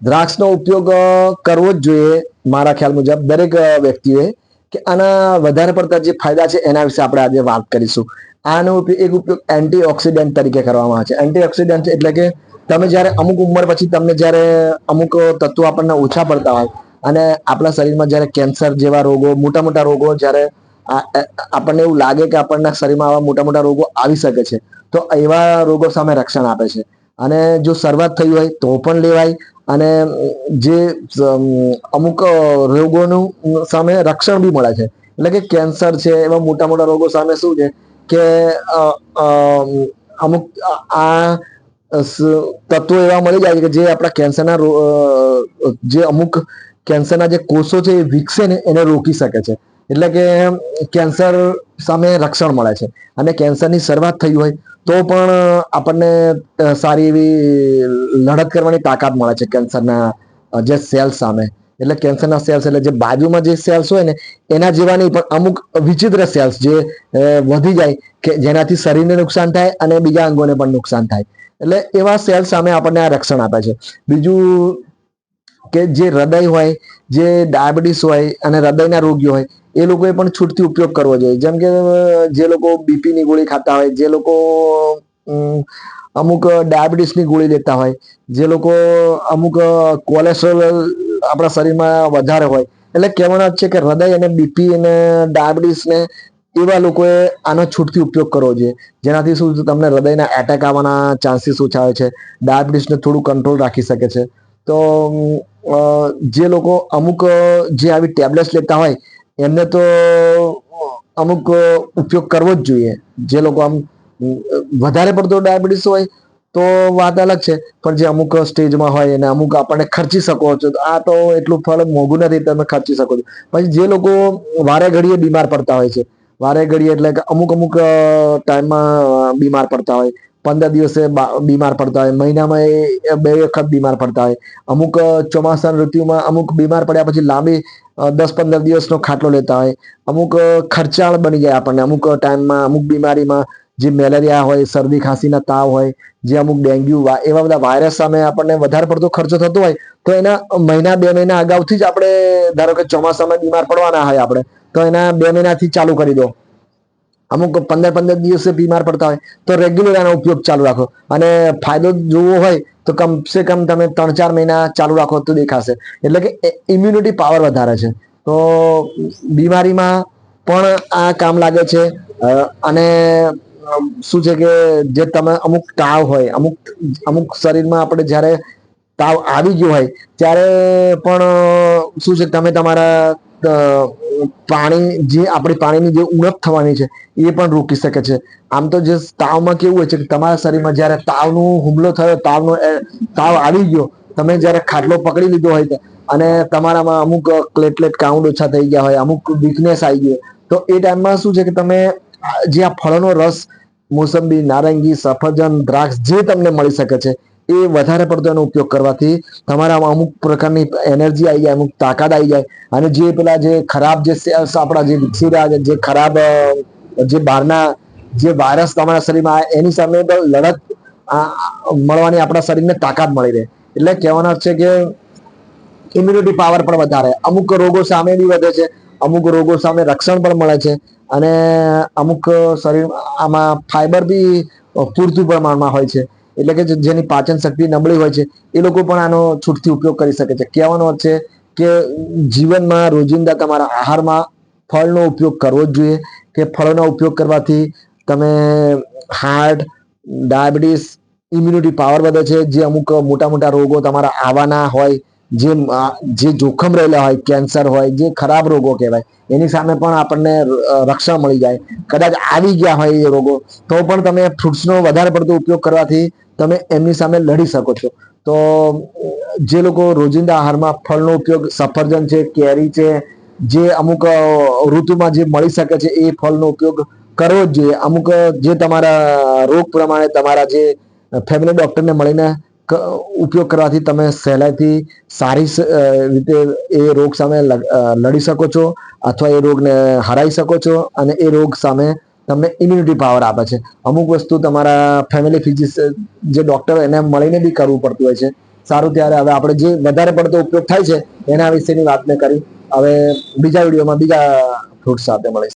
દ્રાક્ષનો ઉપયોગ કરવો જ જોઈએ મારા ખ્યાલ મુજબ દરેક વ્યક્તિએ કે આના વધારે પડતા જે ફાયદા છે એના વિશે આપણે આજે વાત કરીશું. આનો એક ઉપયોગ એન્ટીઓક્સિડન્ટ તરીકે કરવામાં આવે છે. એન્ટીઓક્સિડન્ટ એટલે કે તમે જ્યારે અમુક ઉંમર પછી તમને જ્યારે અમુક તત્વો આપણને ઓછા પડતા હોય અને આપણા શરીરમાં જ્યારે કેન્સર જેવા રોગો, મોટા મોટા રોગો જ્યારે આપણને એવું લાગે કે આપણના શરીરમાં આવા મોટા મોટા રોગો આવી શકે છે, તો એવા રોગો સામે રક્ષણ આપે છે. અને જો શરૂઆત થઈ હોય તો પણ લેવાય. અને જે અમુક રોગોનું સામે રક્ષણ બી મળે છે. એટલે કે કેન્સર છે, એવા મોટા મોટા રોગો સામે શું છે કે અમુક આ- તત્વો એવા મળી જાય છે કે જે આપણા કેન્સરના જે અમુક કેન્સરના જે કોષો છે એ વિકસે ને એને રોકી શકે છે. એટલે કે કેન્સર સામે રક્ષણ મળે છે. અને કેન્સરની શરૂઆત થઈ હોય તો પણ આપણને સારી એવી લડત કરવાની તાકાત મળે છે કેન્સરના જે સેલ્સ સામે. એટલે કેન્સરના સેલ્સ એટલે જે બાજુમાં જે સેલ્સ હોય ને, એના જેવા નહીં પણ અમુક વિચિત્ર સેલ્સ જે વધી જાય કે જેનાથી શરીરને નુકસાન થાય અને બીજા અંગોને પણ નુકસાન થાય. એટલે એવા સેલ્સ સામે આપણને આ રક્ષણ આપે છે. બીજું કે જે હૃદય હોય, જે ડાયાબિટીસ હોય અને હૃદયના રોગીઓ હોય, એ લોકોએ પણ છૂટથી ઉપયોગ કરવો જોઈએ. જેમ કે જે લોકો બીપીની ગોળી ખાતા હોય, જે લોકો અમુક ડાયાબિટીસની ગોળી લેતા હોય, જે લોકો અમુક કોલેસ્ટ્રોલ આપણા શરીરમાં વધારે હોય, એટલે કહેવાનો છે કે હૃદય અને બીપી અને ડાયાબિટીસને એવા લોકોએ આનો છૂટથી ઉપયોગ કરવો જોઈએ. જેનાથી શું તમને હૃદયના એટેક આવવાના ચાન્સીસ ઓછા હોય છે, ડાયાબિટીસને થોડું કંટ્રોલ રાખી શકે છે. તો જે લોકો અમુક જે આવી ટેબ્લેટ્સ લેતા હોય, એમને તો અમુક ઉપયોગ કરવો જ જોઈએ. જે લોકો આમ, વધારે પડતો ડાયાબિટીસ હોય, તો વાત અલગ છે. પણ જે અમુક સ્ટેજમાં હોય અને અમુક આપણને ખર્ચી શકો છો, તો આ તો એટલું ફળ મોંઘું નથી, તમે ખર્ચી શકો છો. પછી જે લોકો વારે ઘડીએ બીમાર પડતા હોય છે. વારે ઘડીએ એટલે કે અમુક અમુક ટાઈમમાં બીમાર પડતા હોય. પંદર દિવસે બીમાર પડતા હોય, મહિનામાં એ બે વખત બીમાર પડતા હોય. અમુક ચોમાસાના ઋતુમાં અમુક બીમાર પડ્યા પછી લાંબી દસ પંદર દિવસનો ખાટલો લેતા હોય. અમુક ખર્ચાળ બની જાય આપણને. અમુક ટાઈમમાં, અમુક બીમારીમાં જે મેલેરિયા હોય, શરદી, ખાંસીના તાવ હોય, જે અમુક ડેન્ગ્યુ એવા બધા વાયરસ સામે આપણને વધારે પડતો ખર્ચો થતો હોય, તો એના મહિના, બે મહિના અગાઉથી જ આપણે, ધારો કે ચોમાસામાં બીમાર પડવાના હોય આપણે, તો એના બે મહિનાથી ચાલુ કરી દો. અમુક પંદર પંદર દિવસે બીમાર પડતા હોય, તો રેગ્યુલર આનો ઉપયોગ ચાલુ રાખો. અને ફાયદો જોવો હોય, તો કમસે કમ તમે ત્રણ ચાર મહિના ચાલુ રાખો તો દેખાશે. એટલે કે ઇમ્યુનિટી પાવર વધારે છે. તો બીમારીમાં પણ આ કામ લાગે છે. અને શું છે કે જે તમે અમુક તાવ હોય, અમુક અમુક શરીરમાં આપણે જ્યારે તાવ આવી ગયો હોય, ત્યારે પણ શું છે તમે તમારા પાણી જે આપણી પાણીની જે ઉણપ થવાની છે, એ પણ રોકી શકે છે. આમ તો જે તાવમાં કેવું હોય છે કે તમારા શરીરમાં જ્યારે તાવનો હુમલો થયો, તાવનો તાવ આવી ગયો, તમે જ્યારે ખાટલો પકડી લીધો હોય અને તમારામાં અમુક પ્લેટલેટ કાઉન્ટ ઓછા થઈ ગયા હોય, અમુક વીકનેસ આવી ગયો તો એ ટાઈમમાં શું છે કે તમે જે આ ફળોનો રસ, મોસંબી, નારંગી, સફરજન, દ્રાક્ષ જે તમને મળી શકે છે એ વધારે પડતો એનો ઉપયોગ કરવાથી તમારામાં અમુક પ્રકારની એનર્જી આવી જાય, અમુક તાકાત આવી જાય અને જે પેલા જે ખરાબ જે સેલ્સ આપણા જે વિકસી રહ્યા છે, જે ખરાબ જે બહારના જે વાયરસ તમારા શરીરમાં એની સામે લડત મળવાની આપણા શરીરને તાકાત મળી રહે. એટલે કહેવાનો છે કે ઇમ્યુનિટી પાવર પણ વધારે. અમુક રોગો સામે બી વધે છે, અમુક રોગો સામે રક્ષણ પણ મળે છે અને અમુક શરીર, આમાં ફાઈબર બી પૂરતું પ્રમાણમાં હોય છે. એટલે કે જેની પાચન શક્તિ નબળી હોય છે, એ લોકો પણ આનો છૂટથી ઉપયોગ કરી શકે છે. કહેવાનો અર્થ છે કે જીવનમાં રોજિંદા તમારા આહારમાં ફળનો ઉપયોગ કરવો જ જોઈએ. કે ફળોનો ઉપયોગ કરવાથી તમે હાર્ટ ડાયાબિટીસ ઇમ્યુનિટી પાવર વધે છે. જે અમુક મોટા મોટા રોગો તમારા આવવાના હોય, જે જે જોખમ રહેલા હોય, કેન્સર હોય, જે ખરાબ રોગો કહેવાય, એની સામે પણ આપણને રક્ષણ મળી જાય. કદાચ આવી ગયા હોય એ રોગો, તો પણ તમે ફ્રૂટ્સનો વધારે પડતો ઉપયોગ કરવાથી તમે એમની સામે લડી શકો છો. તો, જે લોકો રોજિંદા આહારમાં ફળનો ઉપયોગ સફરજન છે, કેરી છે, જે અમુક ઋતુમાં જે મળી શકે છે, એ ફળનો ઉપયોગ કરવો જ જોઈએ. અમુક, જે તમારા રોગ પ્રમાણે તમારા જે ફેમિલી ડોક્ટરને મળીને ઉપયોગ કરવાથી તમે સહેલાઈથી સારી રીતે એ રોગ સામે લડ- શકો છો, અથવા એ રોગને હરાઈ શકો છો, અને એ રોગ સામે તમને ઇમ્યુનિટી પાવર આપે છે. અમુક વસ્તુ તમારા ફેમિલી ફિઝિસ જે ડૉક્ટર એને મળીને બી કરવું પડતું હોય છે. સારું ત્યારે હવે આપણે જે વધારે પડતો ઉપયોગ થાય છે, એના વિશેની વાત મેં કરી હવે બીજા વિડીયોમાં બીજા ફ્રૂટ સાથે મળીશું.